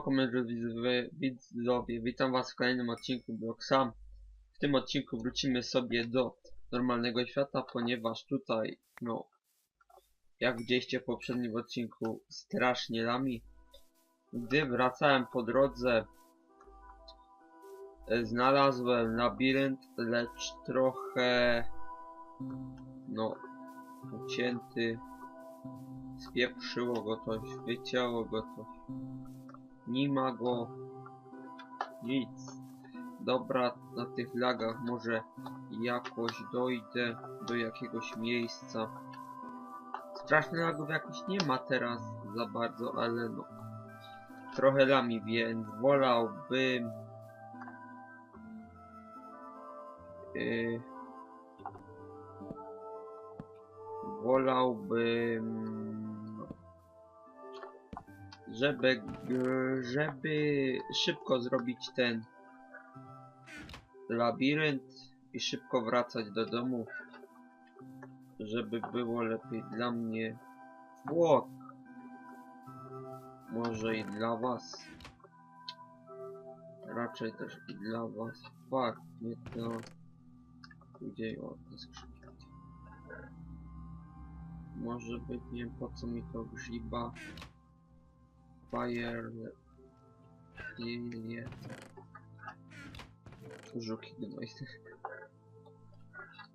komentarz widzowie, widzowie, witam was w kolejnym odcinku Blok Sam. W tym odcinku wrócimy sobie do normalnego świata, ponieważ tutaj, no, jak widzieliście w poprzednim odcinku, strasznie lami. Gdy wracałem po drodze, e, znalazłem labirynt, lecz trochę, no, ucięty. Spieprzyło go coś, wycięło go coś. Nie ma go nic. Dobra, na tych lagach może jakoś dojdę do jakiegoś miejsca. Strasznych lagów jakoś nie ma teraz za bardzo, ale no. Trochę lami, więc wolałbym... Yy, wolałbym żeby żeby szybko zrobić ten labirynt i szybko wracać do domu żeby było lepiej dla mnie. Łok. może i dla was. Raczej też i dla was. Fuck nie to. Gdzie o te skrzynki? Może być, nie wiem po co mi to grzyba. Nie, nie. Żuki gnojne.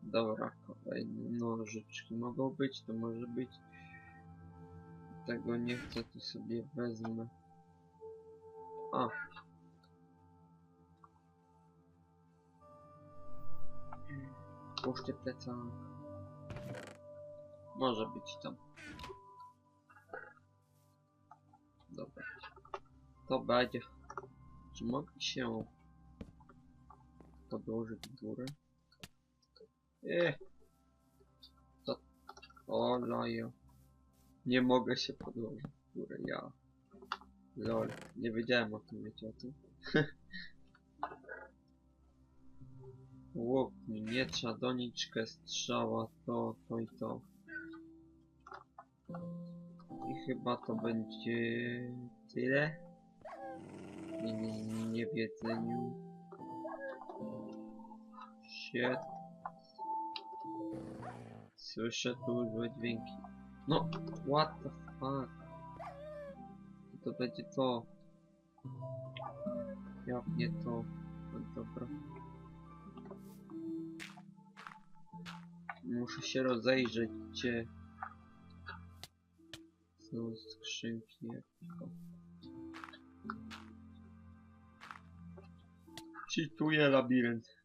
Dobra, kolejne nożyczki mogą być, to może być. Tego nie chcę, to sobie wezmę. A. Puszczę plecak. Może być tam. To będzie. Czy mogę się podłożyć w górę? Eee. To... O, lajo. Nie mogę się podłożyć w górę, ja. Lol. Nie wiedziałem o tym, wiecie o tym. Łuk, miecza, doniczkę, strzała, to, to i to. I chyba to będzie tyle. Nie, nie, nie, nie w jedzeniu. Shit. Słyszę tu złe dźwięki. No, what the fuck? To będzie to. Jak nie to? No dobra. Muszę się rozejrzeć, gdzie są skrzynki jakieś. O. Czytuję labirynt.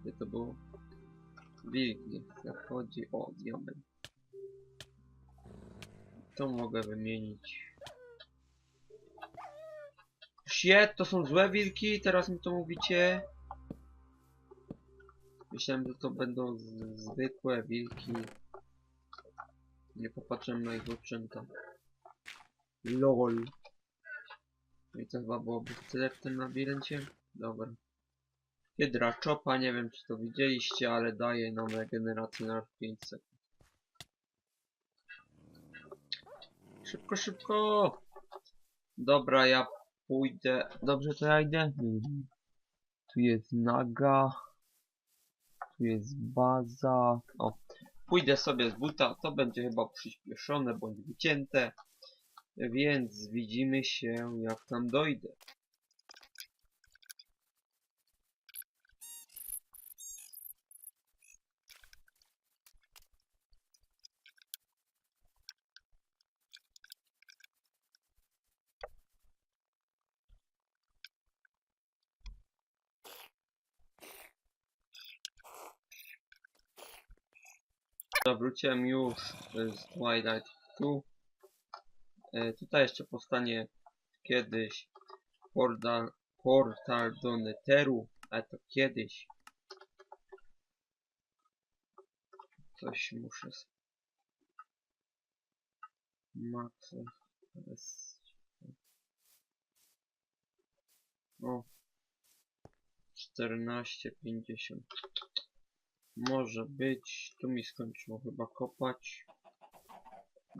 Gdzie to było? Wilk nie chce. Chodzi o diament. To mogę wymienić. Shit, to są złe wilki? Teraz mi to mówicie? Myślałem, że to będą zwykłe wilki. Nie popatrzyłem na ich uczynka. LOL. I to chyba byłoby tyle w tym labiryncie? Dobra. Hydra Chopa, nie wiem czy to widzieliście, ale daje nam regenerację na 5 sekund. Szybko, szybko! Dobra, ja pójdę. Dobrze, to ja idę. Tu jest naga. Tu jest baza. O, pójdę sobie z buta, to będzie chyba przyspieszone bądź wycięte, więc widzimy się jak tam dojdę. Zawróciłem już z Twilight 2. E, tutaj jeszcze powstanie kiedyś portal, portal do Netheru, ale to kiedyś. Coś muszę... Max... O. 14,50. Może być. Tu mi skończyło chyba kopać.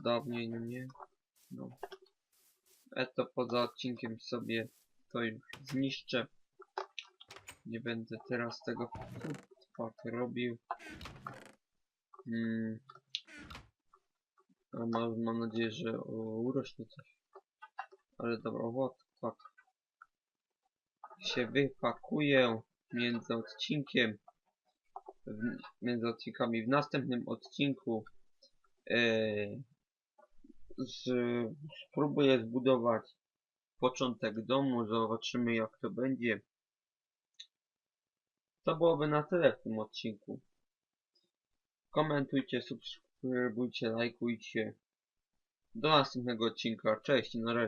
Dawniej, no nie. No. E to poza odcinkiem sobie to już zniszczę. Nie będę teraz tego fuck robił. Hmm. Mam, mam nadzieję, że urośnie coś. Ale dobra, fuck. Się wypakuję między odcinkiem. W, między odcinkami w następnym odcinku. Yy, z, spróbuję zbudować początek domu, zobaczymy jak to będzie. To byłoby na tyle w tym odcinku. Komentujcie, subskrybujcie, lajkujcie. Do następnego odcinka. Cześć, na razie.